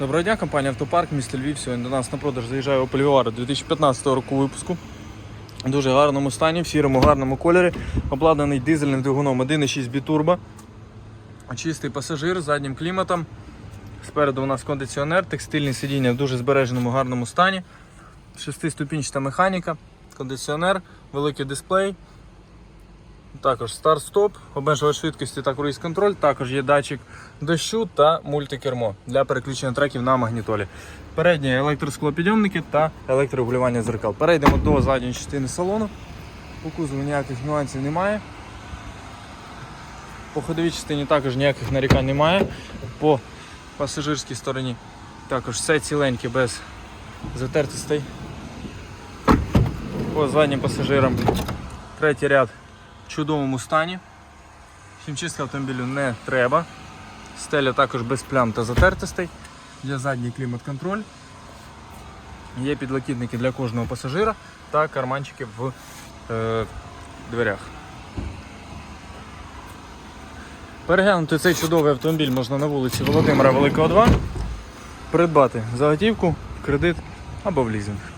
Доброго дня, компанія Автопарк, місто Львів. Сьогодні до нас на продаж заїжджає Opel Vivaro 2015 року випуску. В дуже гарному стані, в сірому гарному кольорі. Обладнаний дизельним двигуном 1.6 бітурбо. Чистий пасажир з заднім кліматом. Спереду у нас кондиціонер, текстильні сидіння в дуже збереженому гарному стані. Шестиступінчата механіка, кондиціонер, великий дисплей. Також старт-стоп, обмежувач швидкості та круїз контроль. Також є датчик дощу та мультикермо для переключення треків на магнітолі. Передні електросклопідйомники та електрорегулювання зеркал. Перейдемо до задньої частини салону. По кузову ніяких нюансів немає. По ходовій частині також ніяких нарікань немає. По пасажирській стороні також все ціленьке без затертостей. По заднім пасажирам третій ряд чудовому стані. Хімчистка автомобілю не треба. Стеля також без плям та затертостей. Є задній клімат-контроль. Є підлокітники для кожного пасажира та карманчики в е, дверях. Переглянути цей чудовий автомобіль можна на вулиці Володимира Великого 2. Придбати за готівку, кредит або в лізинг.